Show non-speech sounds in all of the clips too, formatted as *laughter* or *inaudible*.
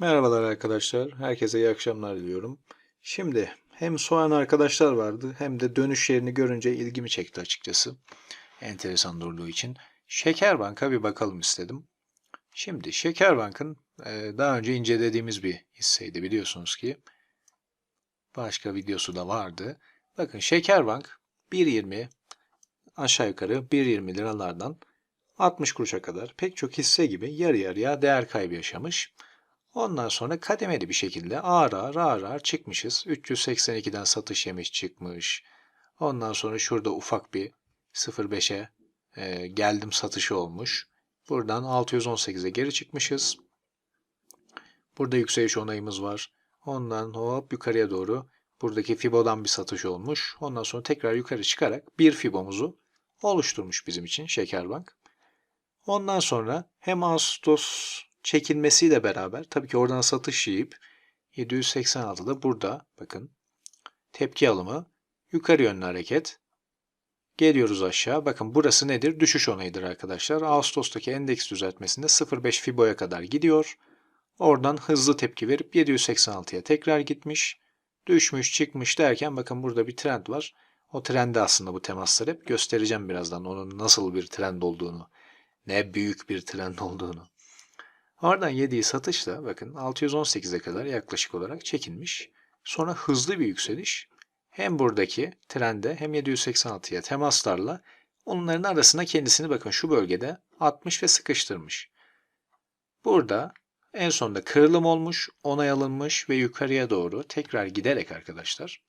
Merhabalar arkadaşlar. Herkese iyi akşamlar diliyorum. Şimdi hem soğan arkadaşlar vardı hem de dönüş yerini görünce ilgimi çekti açıkçası. Enteresan durduğu için. Şekerbank'a bir bakalım istedim. Şimdi Şekerbank'ın e, daha önce incelediğimiz bir hisseydi biliyorsunuz ki. Başka videosu da vardı. Bakın Şekerbank 1.20 aşağı yukarı 1.20 liralardan 60 kuruşa kadar pek çok hisse gibi yarı yarıya değer kaybı yaşamış. Ondan sonra kademeli bir şekilde ağır ağır ağır ağır çıkmışız. 382'den satış yemiş çıkmış. Ondan sonra şurada ufak bir 0.5'e e, geldim satışı olmuş. Buradan 618'e geri çıkmışız. Burada yükseliş onayımız var. Ondan hop yukarıya doğru buradaki Fibo'dan bir satış olmuş. Ondan sonra tekrar yukarı çıkarak bir Fibo'muzu oluşturmuş bizim için Şekerbank. Ondan sonra hem Ağustos çekilmesiyle beraber tabii ki oradan satış yiyip 786'da burada bakın tepki alımı yukarı yönlü hareket geliyoruz aşağı. Bakın burası nedir? Düşüş onayıdır arkadaşlar. Ağustos'taki endeks düzeltmesinde 0.5 Fibo'ya kadar gidiyor. Oradan hızlı tepki verip 786'ya tekrar gitmiş. Düşmüş çıkmış derken bakın burada bir trend var. O trende aslında bu temaslar hep göstereceğim birazdan onun nasıl bir trend olduğunu. Ne büyük bir trend olduğunu. Oradan yediği satışla bakın 618'e kadar yaklaşık olarak çekilmiş. Sonra hızlı bir yükseliş. Hem buradaki trende hem 786'ya temaslarla onların arasına kendisini bakın şu bölgede atmış ve sıkıştırmış. Burada en sonunda kırılım olmuş, onay alınmış ve yukarıya doğru tekrar giderek arkadaşlar.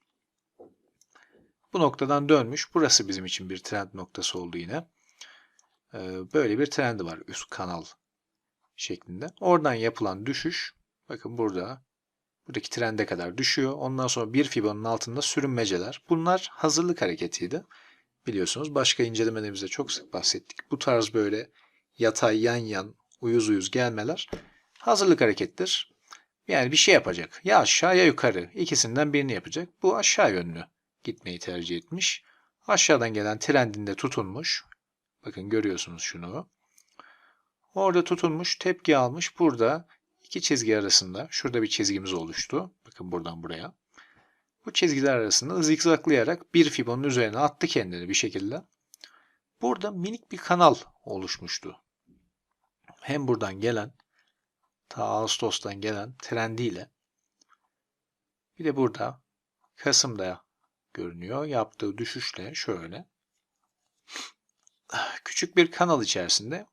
Bu noktadan dönmüş. Burası bizim için bir trend noktası oldu yine. Böyle bir trendi var üst kanal şeklinde. Oradan yapılan düşüş bakın burada buradaki trende kadar düşüyor. Ondan sonra bir fibonun altında sürünmeceler. Bunlar hazırlık hareketiydi. Biliyorsunuz başka incelemelerimizde çok sık bahsettik. Bu tarz böyle yatay yan yan uyuz uyuz gelmeler hazırlık harekettir. Yani bir şey yapacak. Ya aşağı ya yukarı. İkisinden birini yapacak. Bu aşağı yönlü gitmeyi tercih etmiş. Aşağıdan gelen trendinde tutunmuş. Bakın görüyorsunuz şunu. Orada tutunmuş, tepki almış. Burada iki çizgi arasında, şurada bir çizgimiz oluştu. Bakın buradan buraya. Bu çizgiler arasında zikzaklayarak bir fibonun üzerine attı kendini bir şekilde. Burada minik bir kanal oluşmuştu. Hem buradan gelen, ta Ağustos'tan gelen trendiyle bir de burada Kasım'da görünüyor. Yaptığı düşüşle şöyle küçük bir kanal içerisinde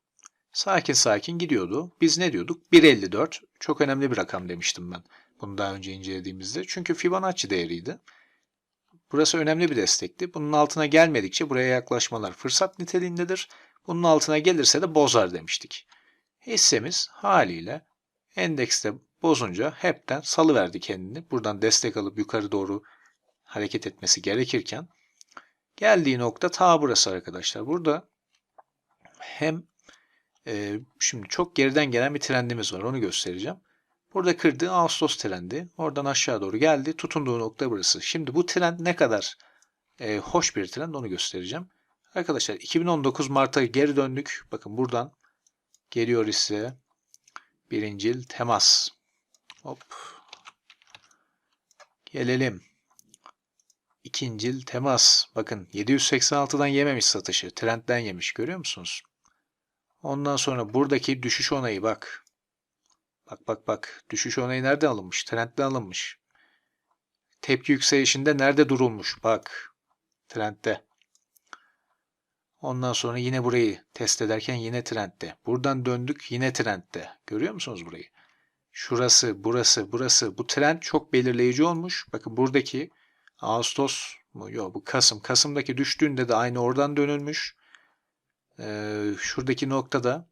sakin sakin gidiyordu. Biz ne diyorduk? 1.54 çok önemli bir rakam demiştim ben. Bunu daha önce incelediğimizde. Çünkü Fibonacci değeriydi. Burası önemli bir destekti. Bunun altına gelmedikçe buraya yaklaşmalar fırsat niteliğindedir. Bunun altına gelirse de bozar demiştik. Hissemiz haliyle endekste bozunca hepten salıverdi kendini. Buradan destek alıp yukarı doğru hareket etmesi gerekirken geldiği nokta ta burası arkadaşlar. Burada hem e, şimdi çok geriden gelen bir trendimiz var. Onu göstereceğim. Burada kırdığı Ağustos trendi. Oradan aşağı doğru geldi. Tutunduğu nokta burası. Şimdi bu trend ne kadar e, hoş bir trend onu göstereceğim. Arkadaşlar 2019 Mart'a geri döndük. Bakın buradan geliyor ise birincil temas. Hop. Gelelim. İkincil temas. Bakın 786'dan yememiş satışı. Trendden yemiş. Görüyor musunuz? Ondan sonra buradaki düşüş onayı bak. Bak bak bak. Düşüş onayı nerede alınmış? Trendde alınmış. Tepki yükselişinde nerede durulmuş? Bak. Trendde. Ondan sonra yine burayı test ederken yine trendde. Buradan döndük yine trendde. Görüyor musunuz burayı? Şurası, burası, burası. Bu trend çok belirleyici olmuş. Bakın buradaki Ağustos mu? Yok bu Kasım. Kasım'daki düştüğünde de aynı oradan dönülmüş e, şuradaki noktada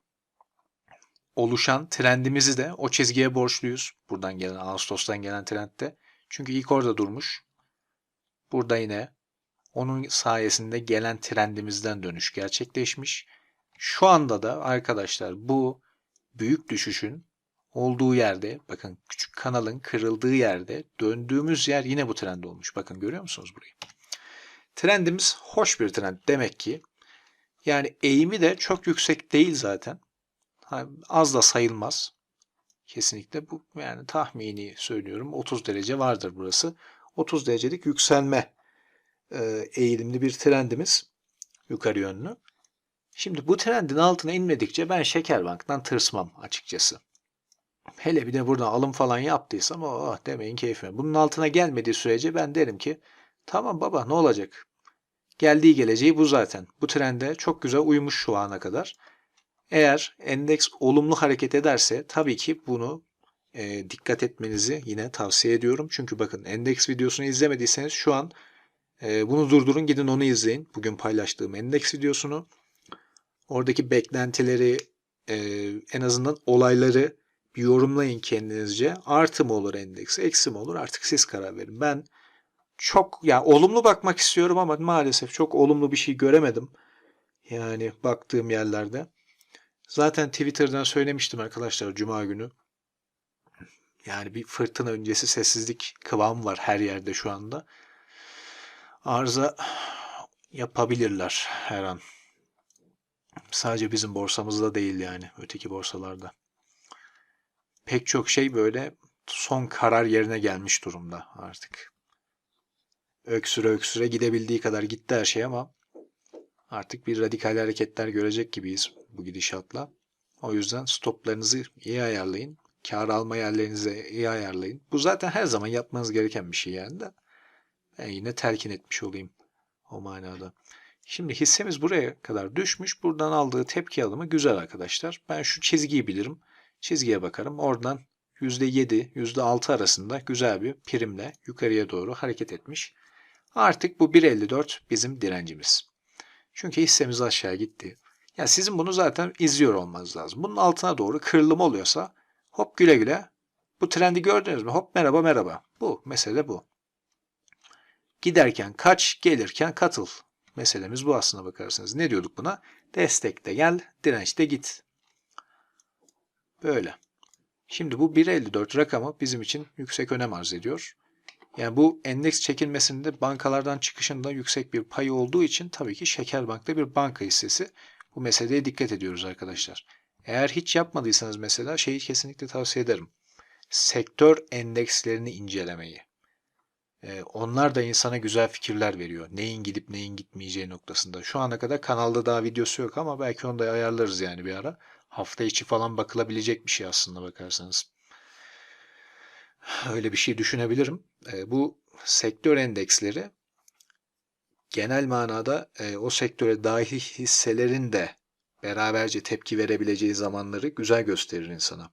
oluşan trendimizi de o çizgiye borçluyuz. Buradan gelen Ağustos'tan gelen trendde. Çünkü ilk orada durmuş. Burada yine onun sayesinde gelen trendimizden dönüş gerçekleşmiş. Şu anda da arkadaşlar bu büyük düşüşün olduğu yerde bakın küçük kanalın kırıldığı yerde döndüğümüz yer yine bu trend olmuş. Bakın görüyor musunuz burayı? Trendimiz hoş bir trend. Demek ki yani eğimi de çok yüksek değil zaten. Az da sayılmaz. Kesinlikle bu yani tahmini söylüyorum 30 derece vardır burası. 30 derecelik yükselme e, eğilimli bir trendimiz yukarı yönlü. Şimdi bu trendin altına inmedikçe ben Şekerbank'tan tırsmam açıkçası. Hele bir de burada alım falan yaptıysam oh demeyin keyfime. Bunun altına gelmediği sürece ben derim ki tamam baba ne olacak? Geldiği geleceği bu zaten. Bu trende çok güzel uymuş şu ana kadar. Eğer endeks olumlu hareket ederse tabii ki bunu e, dikkat etmenizi yine tavsiye ediyorum. Çünkü bakın endeks videosunu izlemediyseniz şu an e, bunu durdurun gidin onu izleyin. Bugün paylaştığım endeks videosunu. Oradaki beklentileri e, en azından olayları bir yorumlayın kendinizce. Artı mı olur endeks, eksi mi olur artık siz karar verin. Ben çok ya olumlu bakmak istiyorum ama maalesef çok olumlu bir şey göremedim. Yani baktığım yerlerde. Zaten Twitter'dan söylemiştim arkadaşlar Cuma günü. Yani bir fırtına öncesi sessizlik kıvamı var her yerde şu anda. Arıza yapabilirler her an. Sadece bizim borsamızda değil yani öteki borsalarda. Pek çok şey böyle son karar yerine gelmiş durumda artık. Öksüre öksüre gidebildiği kadar gitti her şey ama artık bir radikal hareketler görecek gibiyiz bu gidişatla. O yüzden stoplarınızı iyi ayarlayın. Kar alma yerlerinizi iyi ayarlayın. Bu zaten her zaman yapmanız gereken bir şey yani de. Ben yine telkin etmiş olayım o manada. Şimdi hissemiz buraya kadar düşmüş. Buradan aldığı tepki alımı güzel arkadaşlar. Ben şu çizgiyi bilirim. Çizgiye bakarım. Oradan %7, %6 arasında güzel bir primle yukarıya doğru hareket etmiş. Artık bu 1.54 bizim direncimiz. Çünkü hissemiz aşağı gitti. Ya sizin bunu zaten izliyor olmanız lazım. Bunun altına doğru kırılım oluyorsa hop güle güle. Bu trendi gördünüz mü? Hop merhaba merhaba. Bu mesele bu. Giderken kaç, gelirken katıl. Meselemiz bu aslına bakarsanız. Ne diyorduk buna? Destekte gel, dirençte git. Böyle. Şimdi bu 1.54 rakamı bizim için yüksek önem arz ediyor. Yani bu endeks çekilmesinde bankalardan çıkışında yüksek bir payı olduğu için tabii ki Şekerbank'ta bir banka hissesi. Bu meseleye dikkat ediyoruz arkadaşlar. Eğer hiç yapmadıysanız mesela şeyi kesinlikle tavsiye ederim. Sektör endekslerini incelemeyi. Ee, onlar da insana güzel fikirler veriyor. Neyin gidip neyin gitmeyeceği noktasında. Şu ana kadar kanalda daha videosu yok ama belki onu da ayarlarız yani bir ara. Hafta içi falan bakılabilecek bir şey aslında bakarsanız. Öyle bir şey düşünebilirim. E, bu sektör endeksleri genel manada e, o sektöre dahil hisselerin de beraberce tepki verebileceği zamanları güzel gösterir insana.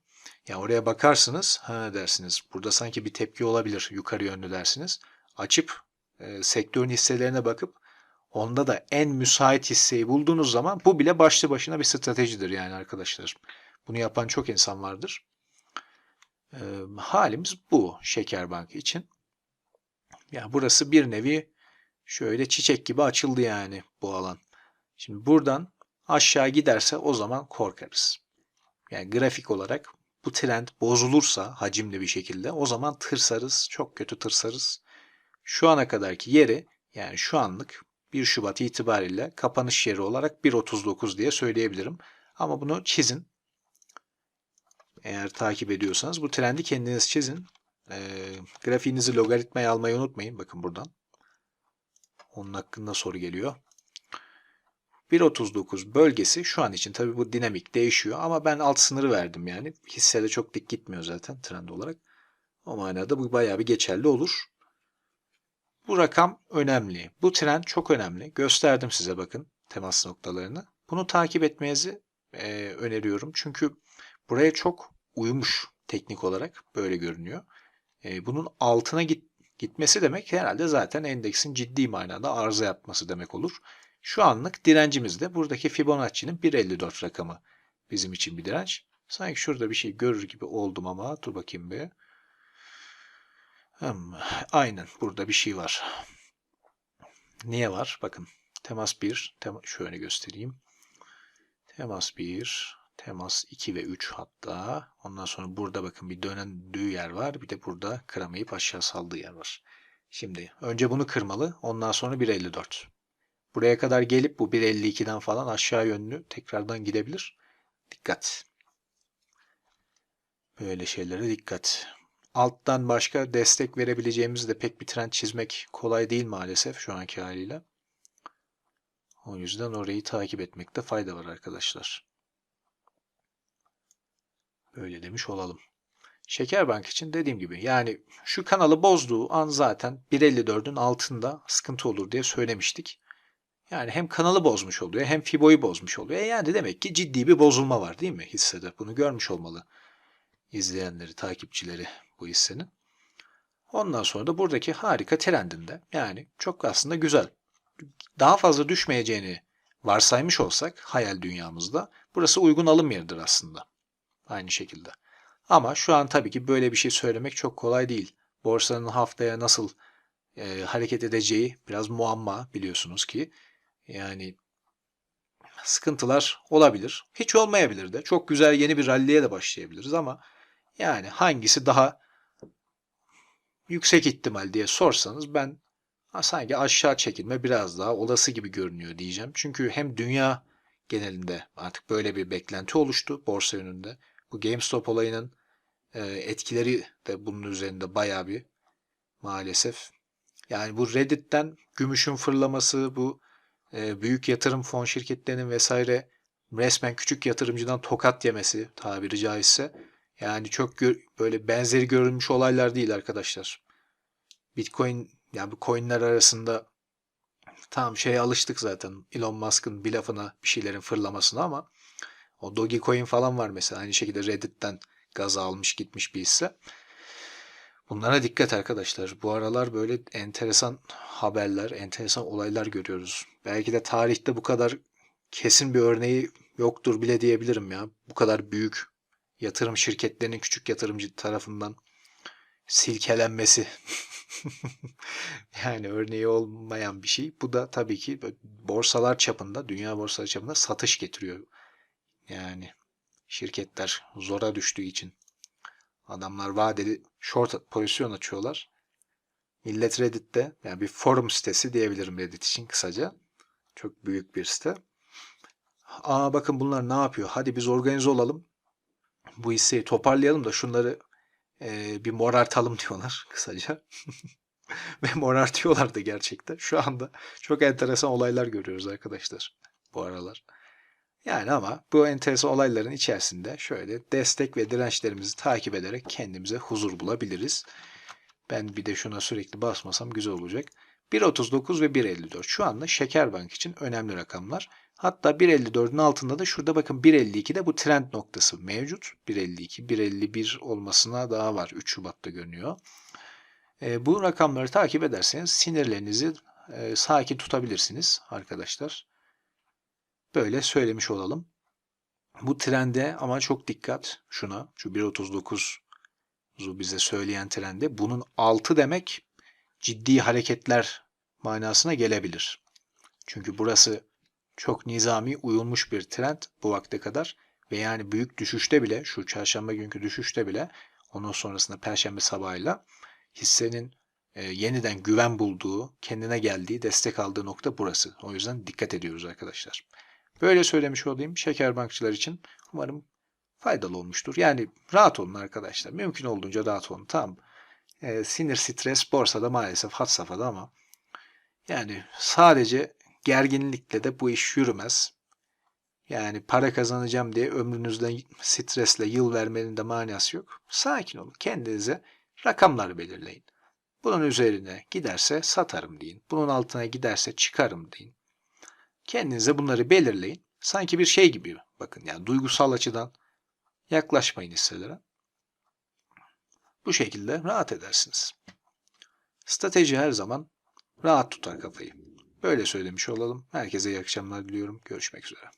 Yani oraya bakarsınız, ha dersiniz, burada sanki bir tepki olabilir, yukarı yönlü dersiniz. Açıp e, sektörün hisselerine bakıp onda da en müsait hisseyi bulduğunuz zaman bu bile başlı başına bir stratejidir yani arkadaşlar. Bunu yapan çok insan vardır. Halimiz bu Şekerbank için. Yani burası bir nevi şöyle çiçek gibi açıldı yani bu alan. Şimdi buradan aşağı giderse o zaman korkarız. Yani grafik olarak bu trend bozulursa hacimli bir şekilde o zaman tırsarız. Çok kötü tırsarız. Şu ana kadarki yeri yani şu anlık 1 Şubat itibariyle kapanış yeri olarak 1.39 diye söyleyebilirim. Ama bunu çizin. Eğer takip ediyorsanız bu trendi kendiniz çizin. E, grafiğinizi logaritmaya almayı unutmayın. Bakın buradan. Onun hakkında soru geliyor. 1.39 bölgesi şu an için tabii bu dinamik değişiyor ama ben alt sınırı verdim yani. Hissede çok dik gitmiyor zaten trend olarak. O manada bu bayağı bir geçerli olur. Bu rakam önemli. Bu trend çok önemli. Gösterdim size bakın temas noktalarını. Bunu takip etmenizi e, öneriyorum. Çünkü buraya çok uymuş teknik olarak böyle görünüyor. E, bunun altına git, gitmesi demek herhalde zaten endeksin ciddi manada arıza yapması demek olur. Şu anlık direncimiz de buradaki Fibonacci'nin 1.54 rakamı bizim için bir direnç. Sanki şurada bir şey görür gibi oldum ama dur bakayım bir. Hmm, aynen burada bir şey var. Niye var? Bakın temas 1, tema, şöyle göstereyim. Temas 1, temas 2 ve 3 hatta. Ondan sonra burada bakın bir döndüğü yer var. Bir de burada kıramayıp aşağı saldığı yer var. Şimdi önce bunu kırmalı. Ondan sonra 1.54. Buraya kadar gelip bu 1.52'den falan aşağı yönlü tekrardan gidebilir. Dikkat. Böyle şeylere dikkat. Alttan başka destek verebileceğimiz de pek bir trend çizmek kolay değil maalesef şu anki haliyle. O yüzden orayı takip etmekte fayda var arkadaşlar. Böyle demiş olalım. Şekerbank için dediğim gibi yani şu kanalı bozduğu an zaten 1.54'ün altında sıkıntı olur diye söylemiştik. Yani hem kanalı bozmuş oluyor hem Fibo'yu bozmuş oluyor. E yani demek ki ciddi bir bozulma var değil mi hissede? Bunu görmüş olmalı izleyenleri, takipçileri bu hissenin. Ondan sonra da buradaki harika trendinde yani çok aslında güzel. Daha fazla düşmeyeceğini varsaymış olsak hayal dünyamızda burası uygun alım yeridir aslında. Aynı şekilde. Ama şu an tabii ki böyle bir şey söylemek çok kolay değil. Borsanın haftaya nasıl e, hareket edeceği biraz muamma biliyorsunuz ki. Yani sıkıntılar olabilir. Hiç olmayabilir de. Çok güzel yeni bir ralliye de başlayabiliriz ama yani hangisi daha yüksek ihtimal diye sorsanız ben sanki aşağı çekilme biraz daha olası gibi görünüyor diyeceğim. Çünkü hem dünya genelinde artık böyle bir beklenti oluştu borsa yönünde. Bu GameStop olayının e, etkileri de bunun üzerinde bayağı bir maalesef. Yani bu Reddit'ten gümüşün fırlaması, bu e, büyük yatırım fon şirketlerinin vesaire resmen küçük yatırımcıdan tokat yemesi tabiri caizse yani çok böyle benzeri görülmüş olaylar değil arkadaşlar. Bitcoin yani bu coinler arasında tam şeye alıştık zaten. Elon Musk'ın bir lafına bir şeylerin fırlamasına ama o Dogecoin falan var mesela. Aynı şekilde Reddit'ten gaz almış gitmiş bir hisse. Bunlara dikkat arkadaşlar. Bu aralar böyle enteresan haberler, enteresan olaylar görüyoruz. Belki de tarihte bu kadar kesin bir örneği yoktur bile diyebilirim ya. Bu kadar büyük yatırım şirketlerinin küçük yatırımcı tarafından silkelenmesi. *laughs* yani örneği olmayan bir şey. Bu da tabii ki borsalar çapında, dünya borsaları çapında satış getiriyor. Yani şirketler zora düştüğü için adamlar vadeli short pozisyon açıyorlar. Millet Reddit'te yani bir forum sitesi diyebilirim Reddit için kısaca. Çok büyük bir site. Aa bakın bunlar ne yapıyor? Hadi biz organize olalım. Bu hisseyi toparlayalım da şunları e, bir morartalım *laughs* diyorlar kısaca. *laughs* Ve morartıyorlar da gerçekten. Şu anda çok enteresan olaylar görüyoruz arkadaşlar bu aralar. Yani ama bu enteresan olayların içerisinde şöyle destek ve dirençlerimizi takip ederek kendimize huzur bulabiliriz. Ben bir de şuna sürekli basmasam güzel olacak. 1.39 ve 1.54 şu anda Şekerbank için önemli rakamlar. Hatta 1.54'ün altında da şurada bakın 1.52'de bu trend noktası mevcut. 1.52, 1.51 olmasına daha var. 3 Şubat'ta görünüyor. E, bu rakamları takip ederseniz sinirlerinizi e, sakin tutabilirsiniz arkadaşlar. Böyle söylemiş olalım. Bu trende ama çok dikkat şuna. Şu 1.39'u bize söyleyen trende. Bunun altı demek ciddi hareketler manasına gelebilir. Çünkü burası çok nizami uyulmuş bir trend bu vakte kadar ve yani büyük düşüşte bile şu çarşamba günkü düşüşte bile onun sonrasında perşembe sabahıyla hissenin e, yeniden güven bulduğu, kendine geldiği, destek aldığı nokta burası. O yüzden dikkat ediyoruz arkadaşlar. Böyle söylemiş olayım şeker bankçılar için. Umarım faydalı olmuştur. Yani rahat olun arkadaşlar. Mümkün olduğunca rahat olun. Tamam. E, sinir, stres borsada maalesef hat safhada ama yani sadece gerginlikle de bu iş yürümez. Yani para kazanacağım diye ömrünüzden stresle yıl vermenin de manası yok. Sakin olun. Kendinize rakamlar belirleyin. Bunun üzerine giderse satarım deyin. Bunun altına giderse çıkarım deyin. Kendinize bunları belirleyin. Sanki bir şey gibi bakın yani duygusal açıdan yaklaşmayın hisselere. Bu şekilde rahat edersiniz. Strateji her zaman rahat tutar kafayı. Böyle söylemiş olalım. Herkese iyi akşamlar diliyorum. Görüşmek üzere.